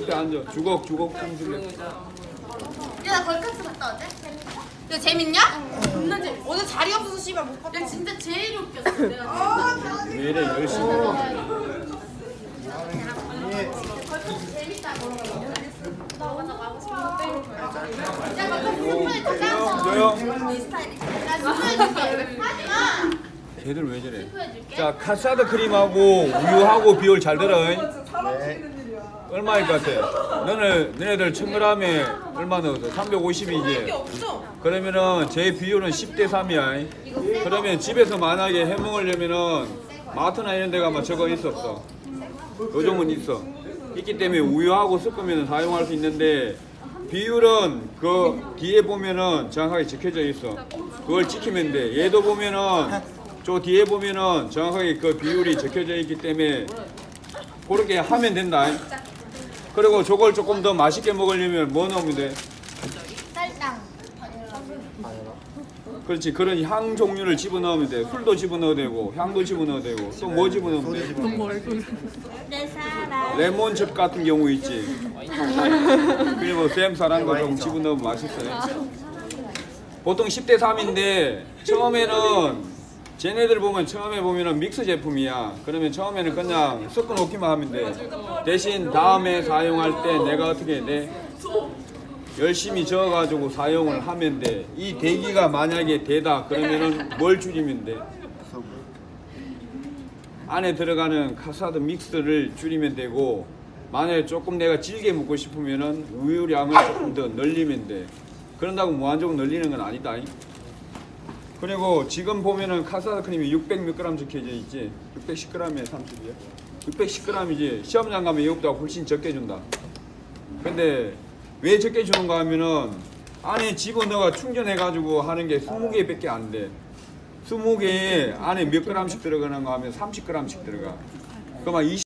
옆에 앉아. 주걱 주걱 좀 줄래? 야나 걸카스 갔다 왔대? 야 재밌냐? 겁나 재밌어 오늘 자리 없어서 씨발 못 봤다 야 진짜 제일 웃겼어 내가 왜 이래 열심히. 야 걸카스 선물해 주자 조용. 네 스타일이 나 선물해줄게 하지마 걔들 왜 저래? 자 카사드 크림하고 우유하고 비율 잘 들어. 얼마일 것 같아? 너는 너네들 1000g에 얼마 넣었어? 350이지. 그러면은 제 비율은 10대 3이야. 그러면 집에서 만약에 해 먹으려면은 마트나 이런 데 가면 저거 있어 없어? 요즘은 있어. 있기 때문에 우유하고 섞으면 사용할 수 있는데 비율은 그 뒤에 보면은 정확하게 적혀져 있어. 그걸 지키면 돼. 얘도 보면은 저 뒤에 보면은 정확하게 그 비율이 적혀져 있기 때문에 그렇게 하면 된다. 그리고 저걸 조금 더 맛있게 먹으려면 뭐 넣으면 돼? 쌀당. 그렇지. 그런 향 종류를 집어넣으면 돼. 술도 집어넣어도 되고 향도 집어넣어도 되고 또 뭐 집어넣으면 돼? 내 사랑. 레몬즙 같은 경우 있지. 그리고 쌤사란 거좀 집어넣으면 맛있어요. 보통 10대 3인데 처음에는 쟤네들 보면 처음에 보면은 믹스 제품이야 그러면 처음에는 그냥 섞어 놓기만 하면 돼 대신 다음에 사용할 때 내가 어떻게 해야 돼? 열심히 저어가지고 사용을 하면 돼. 이 대기가 만약에 되다 그러면은 뭘 줄이면 돼? 안에 들어가는 카사드 믹스를 줄이면 되고 만약에 조금 내가 질게 먹고 싶으면은 우유량을 조금 더 늘리면 돼. 그런다고 무한적으로 늘리는 건 아니다. 그리고 지금 보면은 카사드 크림이 600몇 그램 적혀져 있지. 610g에 30이야. 610g이지. 시험장 가면 이것보다 훨씬 적게 준다. 근데 왜 적게 주는가 하면은 안에 집어넣어 충전해가지고 하는 게 20개밖에 안 돼. 20개에 안에 몇 g씩 들어가는가 하면 30g씩 들어가. 그러면 20